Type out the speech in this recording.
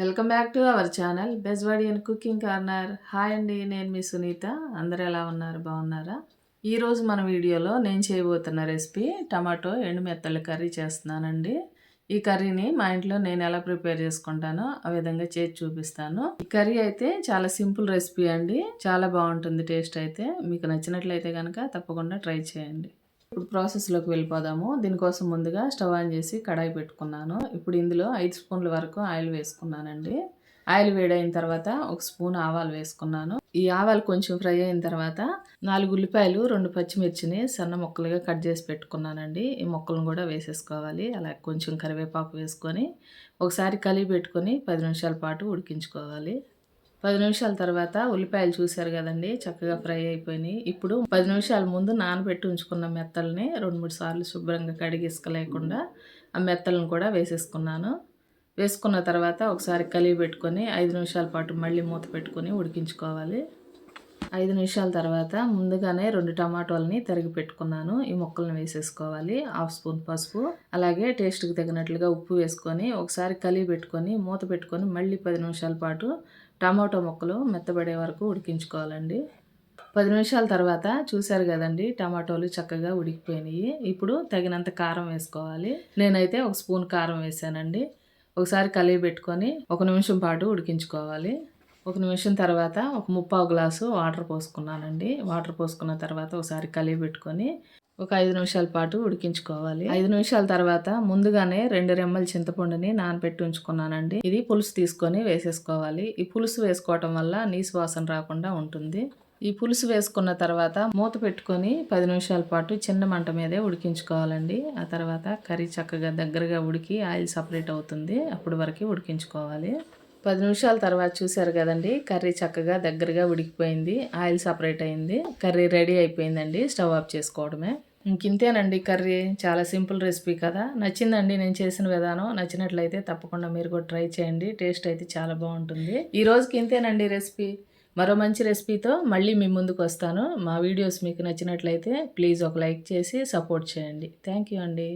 Welcome back to our channel Bezwadian cooking corner. Hi అండి నేను మీ సునీత. అందరూ ఎలా ఉన్నారు? బాగున్నారా? ఈరోజు మన వీడియోలో నేను చేయబోతున్న రెసిపీ టమాటో ఎండుమెత్తల కర్రీ చేస్తున్నానండి. ఈ కర్రీని మా ఇంట్లో నేను ఎలా ప్రిపేర్ చేసుకుంటానో ఆ విధంగా చేసి చూపిస్తాను. ఈ కర్రీ అయితే చాలా సింపుల్ రెసిపీ అండి. చాలా బాగుంటుంది టేస్ట్ అయితే. మీకు నచ్చినట్లయితే కనుక తప్పకుండా ట్రై చేయండి. ఇప్పుడు ప్రాసెస్లోకి వెళ్ళిపోదాము. దీనికోసం ముందుగా స్టవ్ ఆన్ చేసి కడాయి పెట్టుకున్నాను. ఇప్పుడు ఇందులో ఐదు స్పూన్ల వరకు ఆయిల్ వేసుకున్నానండి. ఆయిల్ వేడైన తర్వాత ఒక స్పూన్ ఆవాలు వేసుకున్నాను. ఈ ఆవాలు కొంచెం ఫ్రై అయిన తర్వాత నాలుగు ఉల్లిపాయలు రెండు పచ్చిమిర్చిని సన్న ముక్కలుగా కట్ చేసి పెట్టుకున్నానండి. ఈ ముక్కలను కూడా వేసేసుకోవాలి. అలా కొంచెం కరివేపాకు వేసుకొని ఒకసారి కలిపి పెట్టుకొని పది నిమిషాల పాటు ఉడికించుకోవాలి. పది నిమిషాల తర్వాత ఉల్లిపాయలు చూశారు కదండి చక్కగా ఫ్రై అయిపోయినాయి. ఇప్పుడు పది నిమిషాల ముందు నానబెట్టి ఉంచుకున్న మెత్తల్ని రెండు మూడు సార్లు శుభ్రంగా కడిగి ఇసుకలేకుండా ఆ మెత్తలను కూడా వేసేసుకున్నాను. వేసుకున్న తర్వాత ఒకసారి కలిగి పెట్టుకొని ఐదు నిమిషాల పాటు మళ్ళీ మూత పెట్టుకొని ఉడికించుకోవాలి. ఐదు నిమిషాల తర్వాత ముందుగానే రెండు టమాటోలని తరిగి పెట్టుకున్నాను. ఈ ముక్కలను వేసేసుకోవాలి. హాఫ్ స్పూన్ పసుపు అలాగే టేస్ట్కి తగినట్లుగా ఉప్పు వేసుకొని ఒకసారి కలిగి పెట్టుకొని మూత పెట్టుకొని మళ్ళీ పది నిమిషాల పాటు టమాటో ముక్కలు మెత్తబడే వరకు ఉడికించుకోవాలండి. పది నిమిషాల తర్వాత చూశారు కదండి టమాటోలు చక్కగా ఉడికిపోయినాయి. ఇప్పుడు తగినంత కారం వేసుకోవాలి. నేనైతే ఒక స్పూన్ కారం వేసానండి. ఒకసారి కలిగి పెట్టుకొని ఒక నిమిషం పాటు ఉడికించుకోవాలి. ఒక నిమిషం తర్వాత ఒక ముప్పావు గ్లాసు వాటర్ పోసుకున్నానండి. వాటర్ పోసుకున్న తర్వాత ఒకసారి కలిగి పెట్టుకొని ఒక ఐదు నిమిషాల పాటు ఉడికించుకోవాలి. ఐదు నిమిషాల తర్వాత ముందుగానే రెండు రెమ్మల చింతపండుని నానబెట్టి ఉంచుకున్నానండి. ఇది పులుసు తీసుకొని వేసేసుకోవాలి. ఈ పులుసు వేసుకోవటం వల్ల నీసు వాసన రాకుండా ఉంటుంది. ఈ పులుసు వేసుకున్న తర్వాత మూత పెట్టుకొని పది నిమిషాల పాటు చిన్న మంట మీదే ఉడికించుకోవాలండి. ఆ తర్వాత కర్రీ చక్కగా దగ్గరగా ఉడికి ఆయిల్ సపరేట్ అవుతుంది. అప్పటి వరకు ఉడికించుకోవాలి. పది నిమిషాల తర్వాత చూసారు కదండి. కర్రీ చక్కగా దగ్గరగా ఉడికిపోయింది. ఆయిల్ సపరేట్ అయింది. కర్రీ రెడీ అయిపోయిందండి. స్టవ్ ఆఫ్ చేసుకోవడమే. ఇంకింతేనండి కర్రీ. చాలా సింపుల్ రెసిపీ కదా. నచ్చిందండి నేను చేసిన విధానం. నచ్చినట్లయితే తప్పకుండా మీరు కూడా ట్రై చేయండి. టేస్ట్ అయితే చాలా బాగుంటుంది. ఈ రోజుకి ఇంతేనండి రెసిపీ. మరో మంచి రెసిపీతో మళ్ళీ మీ ముందుకు వస్తాను. మా వీడియోస్ మీకు నచ్చినట్లయితే ప్లీజ్ ఒక లైక్ చేసి సపోర్ట్ చేయండి. థ్యాంక్ యూ అండి.